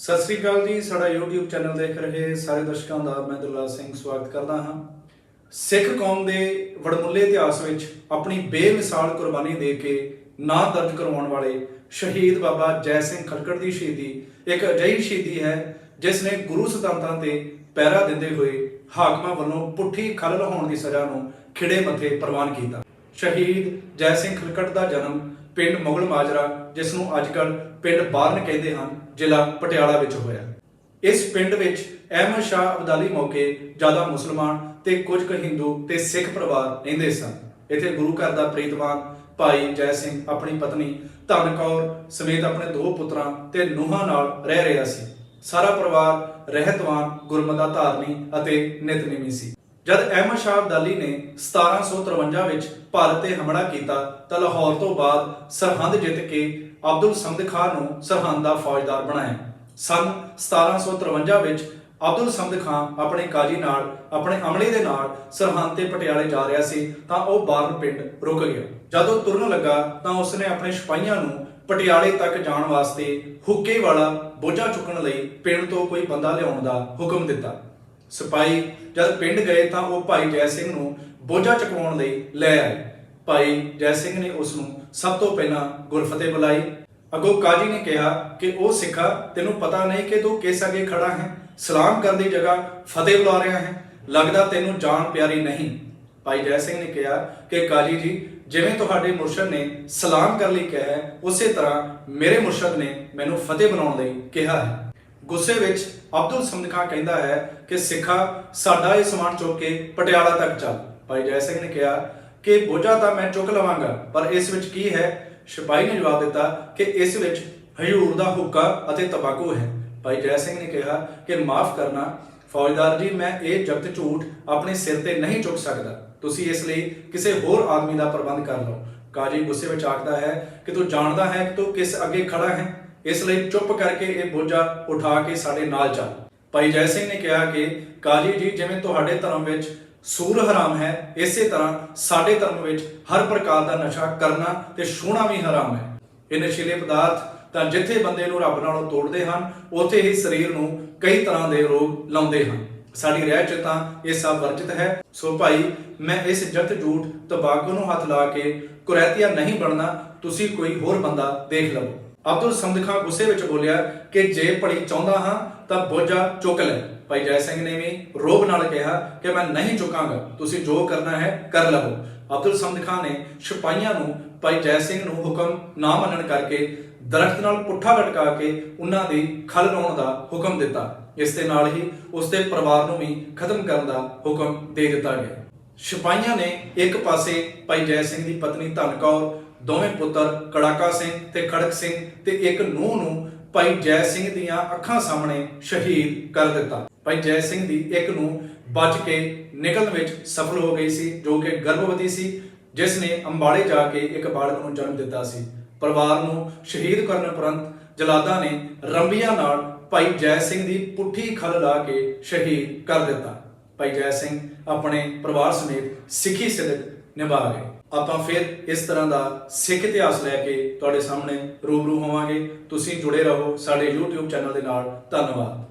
ਸਤਿ ਸ੍ਰੀ ਅਕਾਲ ਜੀ, ਸਾਡਾ YouTube channel ਦੇਖ ਰਹੇ ਸਾਰੇ ਦਰਸ਼ਕਾਂ ਦਾ ਮੈਂ ਦੁੱਲਾ ਸਿੰਘ, ਸਵਾਗਤ ਕਰਦਾ ਹਾਂ। ਸਿੱਖ ਕੌਮ ਦੇ ਵਡਮੁੱਲੇ ਇਤਿਹਾਸ ਵਿੱਚ ਆਪਣੀ ਬੇਮਿਸਾਲ ਕੁਰਬਾਨੀ ਦੇ ਕੇ ਨਾਂ ਦਰਜ ਕਰਵਾਉਣ ਵਾਲੇ ਸ਼ਹੀਦ ਬਾਬਾ ਜੈ ਸਿੰਘ ਖਲਕੜ ਦੀ ਸ਼ਹੀਦੀ ਇੱਕ ਅਜਿਹੀ ਸ਼ਹੀਦੀ ਹੈ ਜਿਸ ਨੇ ਗੁਰੂ ਸਿਧਾਂਤਾਂ ਤੇ ਪਹਿਰਾ ਦਿੰਦੇ ਹੋਏ ਹਾਕਮਾਂ ਵੱਲੋਂ ਪੁੱਠੀ ਖਲ ਹੋਣ ਦੀ ਸਜ਼ਾ ਨੂੰ ਖਿੜੇ ਮੱਥੇ ਪ੍ਰਵਾਨ ਕੀਤਾ। ਸ਼ਹੀਦ ਜੈ ਸਿੰਘ ਖਲਕੜ ਦਾ ਜਨਮ ਪਿੰਡ ਮੁਗਲ ਮਾਜਰਾ, ਜਿਸ ਨੂੰ ਅੱਜਕੱਲ ਪਿੰਡ ਬਾਰਨ ਕਹਿੰਦੇ ਹਨ, ਜ਼ਿਲ੍ਹਾ ਪਟਿਆਲਾ ਵਿੱਚ ਹੋਇਆ। ਇਸ ਪਿੰਡ ਵਿੱਚ ਅਹਿਮਦ ਸ਼ਾਹ ਅਬਦਾਲੀ ਮੌਕੇ ਜ਼ਿਆਦਾ ਮੁਸਲਮਾਨ ਤੇ ਕੁਝ ਕੁ ਹਿੰਦੂ ਤੇ ਸਿੱਖ ਪਰਿਵਾਰ ਰਹਿੰਦੇ ਸਨ। ਇੱਥੇ ਗੁਰੂ ਘਰ ਦਾ ਪ੍ਰੀਤਵਾਨ ਭਾਈ ਜੈ ਸਿੰਘ ਆਪਣੀ ਪਤਨੀ ਧਨ ਕੌਰ ਸਮੇਤ ਆਪਣੇ ਦੋ ਪੁੱਤਰਾਂ ਤੇ ਨੂੰਹਾਂ ਨਾਲ ਰਹਿ ਰਿਹਾ ਸੀ। ਸਾਰਾ ਪਰਿਵਾਰ ਰਹਿਤਵਾਨ, ਗੁਰਮਤਾ ਧਾਰਨੀ ਅਤੇ ਨਿਤਨੇਮੀ ਸੀ। ਜਦ ਅਹਿਮਦ ਸ਼ਾਹ ਅਬਦਾਲੀ ਨੇ 1753 ਵਿੱਚ ਭਾਰਤ ਤੇ ਹਮਲਾ ਕੀਤਾ ਤਾਂ ਲਾਹੌਰ ਤੋਂ ਬਾਅਦ ਸਰਹੰਦ ਜਿੱਤ ਕੇ ਅਬਦੁਲ ਸਮਦ ਖਾਨ ਨੂੰ ਸਰਹੰਦ ਦਾ ਫੌਜਦਾਰ ਬਣਾਇਆ। ਸਨ 1753 ਵਿੱਚ ਅਬਦੁਲ ਸਮਦ ਖਾਨ ਆਪਣੇ ਕਾਜੀ ਨਾਲ, ਆਪਣੇ ਅਮਲੇ ਦੇ ਨਾਲ ਸਰਹੰਦ ਤੇ ਪਟਿਆਲੇ ਜਾ ਰਿਹਾ ਸੀ ਤਾਂ ਉਹ ਬਾਰਨ ਪਿੰਡ ਰੁਕ ਗਿਆ। ਜਦੋਂ ਤੁਰਨ ਲੱਗਾ ਤਾਂ ਉਸਨੇ ਆਪਣੇ ਸਿਪਾਹੀਆਂ ਨੂੰ ਪਟਿਆਲੇ ਤੱਕ ਜਾਣ ਵਾਸਤੇ ਹੁੱਕੇ ਵਾਲਾ ਬੋਝਾ ਚੁੱਕਣ ਲਈ ਪਿੰਡ ਤੋਂ ਕੋਈ ਬੰਦਾ ਲਿਆਉਣ ਦਾ ਹੁਕਮ ਦਿੱਤਾ। ਸਿਪਾਹੀ ਜਦ ਪਿੰਡ ਗਏ ਤਾਂ ਉਹ ਭਾਈ ਜੈ ਸਿੰਘ ਨੂੰ ਬੋਝਾ ਚੁਕਵਾਉਣ ਲਈ ਲੈ ਆਏ। ਭਾਈ ਜੈ ਸਿੰਘ ਨੇ ਉਸ ਨੂੰ ਸਭ ਤੋਂ ਪਹਿਲਾਂ ਗੁਰਫਤਿਹ ਬੁਲਾਈ। ਅਗੋ ਕਾਜੀ ਨੇ ਕਿਹਾ ਕਿ ਉਹ ਸਿੱਖਾ, ਤੈਨੂੰ ਪਤਾ ਨਹੀਂ ਕਿ ਤੂੰ ਕਿਸ ਅੱਗੇ ਖੜਾ ਹੈ। ਸਲਾਮ ਕਰਨ ਦੀ ਜਗ੍ਹਾ ਫਤਿਹ ਬੁਲਾ ਰਿਹਾ ਹੈ। ਲੱਗਦਾ ਤੈਨੂੰ ਜਾਨ ਪਿਆਰੀ ਨਹੀਂ। ਭਾਈ ਜੈ ਸਿੰਘ ਨੇ ਕਿਹਾ ਕਿ ਕਾਜੀ ਜੀ, ਜਿਵੇਂ ਤੁਹਾਡੇ ਮੁਰਸ਼ਦ ਨੇ ਸਲਾਮ ਕਰਨ ਲਈ ਕਿਹਾ ਹੈ, ਉਸੇ ਤਰ੍ਹਾਂ ਮੇਰੇ ਮੁਰਸ਼ਦ ਨੇ ਮੈਨੂੰ ਫਤਿਹ ਬਣਾਉਣ ਲਈ ਕਿਹਾ ਹੈ। ਗੁੱਸੇ ਵਿੱਚ ਅਬਦੁਲ ਸਮਦ ਖਾਨ ਕਹਿੰਦਾ ਹੈ ਕਿ ਸਿੱਖਾ ਸਾਡਾ ਇਹ ਸਮਾਨ ਚੁੱਕ ਕੇ ਪਟਿਆਲਾ ਤੱਕ ਚੱਲ। ਭਾਈ ਜੈ ਸਿੰਘ ਨੇ ਕਿਹਾ ਕਿ ਬੋਝਾ ਤਾਂ ਮੈਂ ਚੁੱਕ ਲਵਾਂਗਾ, ਪਰ ਇਸ ਵਿੱਚ ਕੀ ਹੈ? ਸਿਪਾਹੀ ਨੇ ਜਵਾਬ ਦਿੱਤਾ ਕਿ ਇਸ ਵਿੱਚ ਹਯੂਰ ਦਾ ਹੁੱਕਾ ਅਤੇ ਤਬਾਕੂ ਹੈ। ਭਾਈ ਜੈ ਸਿੰਘ ਨੇ ਕਿਹਾ ਕਿ ਮਾਫ ਕਰਨਾ, ਫੌਜਦਾਰ ਜੀ, ਮੈਂ ਇਹ ਜਗਤ ਝੂਠ ਆਪਣੇ ਸਿਰ ਤੇ ਨਹੀਂ ਚੁੱਕ ਸਕਦਾ। ਤੁਸੀਂ ਇਸ ਲਈ ਕਿਸੇ ਹੋਰ ਆਦਮੀ ਦਾ ਪ੍ਰਬੰਧ ਕਰ ਲਓ। ਕਾਜੀ ਗੁੱਸੇ ਵਿੱਚ ਆਖਦਾ ਹੈ ਕਿ ਤੂੰ ਜਾਣਦਾ ਹੈ ਕਿ ਤੂੰ ਕਿਸ ਅੱਗੇ ਖੜਾ ਹੈ? ਇਸ ਲਈ ਚੁੱਪ ਕਰਕੇ ਇਹ ਬੋਝਾ ਉਠਾ ਕੇ ਸਾਡੇ ਨਾਲ ਚੱਲ। ਭਾਈ ਜੈ ਸਿੰਘ ਨੇ ਕਿਹਾ ਕਿ ਕਾਜੀ ਜੀ, ਜਿਵੇਂ ਤੁਹਾਡੇ ਧਰਮ ਵਿੱਚ ਸੂਰ ਹਰਾਮ ਹੈ, ਇਸੇ ਤਰ੍ਹਾਂ ਸਾਡੇ ਧਰਮ ਵਿੱਚ ਹਰ ਪ੍ਰਕਾਰ ਦਾ ਨਸ਼ਾ ਕਰਨਾ ਤੇ ਛੂਣਾ ਵੀ ਹਰਾਮ ਹੈ। ਇਹ ਨਸ਼ੀਲੇ ਪਦਾਰਥ ਤਾਂ ਜਿੱਥੇ ਬੰਦੇ ਨੂੰ ਰੱਬ ਨਾਲੋਂ ਤੋੜਦੇ ਹਨ, ਉੱਥੇ ਹੀ ਸਰੀਰ ਨੂੰ ਕਈ ਤਰ੍ਹਾਂ ਦੇ ਰੋਗ ਲਾਉਂਦੇ ਹਨ। ਸਾਡੀ ਰਹਿ ਚ ਤਾਂ ਇਹ ਸਭ ਵਰਜਿਤ ਹੈ। ਸੋ ਭਾਈ, ਮੈਂ ਇਸ ਜਗਤ ਜੂਠ ਤਬਾਕੂ ਨੂੰ ਹੱਥ ਲਾ ਕੇ ਕੁਰੈਤੀਆ ਨਹੀਂ ਬਣਨਾ, ਤੁਸੀਂ ਕੋਈ ਹੋਰ ਬੰਦਾ ਦੇਖ ਲਵੋ। ਅਬਦੁਲ ਸਮਦ ਖਾਨ ਗੁੱਸੇ ਵਿੱਚ ਬੋਲਿਆ ਕਿ ਜੇ ਭੜੀ ਚਾਹੁੰਦਾ ਹਾਂ ਤਾਂ ਬੋਝਾ ਚੁੱਕ ਲੈ। ਭਾਈ ਜੈ ਸਿੰਘ ਨੇ ਵੀ ਰੋਬ ਨਾਲ ਕਿਹਾ ਕਿ ਮੈਂ ਨਹੀਂ ਚੁੱਕਾਂਗਾ, ਤੁਸੀਂ ਜੋ ਕਰਨਾ ਹੈ ਕਰ ਲਵੋ। ਅਬਦੁਲ ਸਮਦ ਖਾਨ ਨੇ ਸਿਪਾਹੀਆਂ ਨੂੰ, ਭਾਈ ਜੈ ਸਿੰਘ ਨੂੰ ਹੁਕਮ ਨਾ ਮੰਨਣ ਕਰਕੇ ਦਰਖਤ ਨਾਲ ਪੁੱਠਾ ਲਟਕਾ ਕੇ ਉਹਨਾਂ ਦੀ ਖਲ ਲਾਉਣ ਦਾ ਹੁਕਮ ਦਿੱਤਾ। ਇਸ ਦੇ ਨਾਲ ਹੀ ਉਸ ਦੇ ਪਰਿਵਾਰ ਨੂੰ ਵੀ ਖਤਮ ਕਰਨ ਦਾ ਹੁਕਮ ਦੇ ਦਿੱਤਾ ਗਿਆ। ਸਿਪਾਹੀਆਂ ਨੇ ਇੱਕ ਪਾਸੇ ਭਾਈ ਜੈ ਸਿੰਘ ਦੀ ਪਤਨੀ ਧਨ ਕੌਰ ਦੋਵੇਂ ਪੁੱਤਰ ਕੜਾਕਾ ਸਿੰਘ ਤੇ ਖੜਕ ਸਿੰਘ ਤੇ ਇੱਕ ਨੂੰਹ ਨੂੰ ਭਾਈ ਜੈ ਸਿੰਘ ਦੀਆਂ ਅੱਖਾਂ ਸਾਹਮਣੇ ਸ਼ਹੀਦ ਕਰ ਦਿੱਤਾ। ਭਾਈ ਜੈ ਸਿੰਘ ਦੀ ਇੱਕ ਨੂੰ ਬਚ ਕੇ ਨਿਕਲਣ ਵਿੱਚ ਸਫਲ ਹੋ ਗਈ ਸੀ, ਜੋ ਕਿ ਗਰਭਵਤੀ ਸੀ, ਜਿਸ ਨੇ ਅੰਬਾਲੇ ਜਾ ਕੇ ਇੱਕ ਬਾਲਕ ਨੂੰ ਜਨਮ ਦਿੱਤਾ ਸੀ। ਪਰਿਵਾਰ ਨੂੰ ਸ਼ਹੀਦ ਕਰਨ ਉਪਰੰਤ ਜਲਾਦਾਂ ਨੇ ਰੰਬੀਆਂ ਨਾਲ ਭਾਈ ਜੈ ਸਿੰਘ ਦੀ ਪੁੱਠੀ ਖਲ ਲਾ ਕੇ ਸ਼ਹੀਦ ਕਰ ਦਿੱਤਾ। ਭਾਈ ਜੈ ਸਿੰਘ ਆਪਣੇ ਪਰਿਵਾਰ ਸਮੇਤ ਸਿੱਖੀ ਸਿਦਕ ਨਿਭਾ ਗਏ। ਆਪਾਂ ਫਿਰ ਇਸ ਤਰ੍ਹਾਂ ਦਾ ਸਿੱਖ ਇਤਿਹਾਸ ਲੈ ਕੇ ਤੁਹਾਡੇ ਸਾਹਮਣੇ ਰੂਬਰੂ ਹੋਵਾਂਗੇ। ਤੁਸੀਂ ਜੁੜੇ ਰਹੋ ਸਾਡੇ YouTube ਚੈਨਲ ਦੇ ਨਾਲ। ਧੰਨਵਾਦ।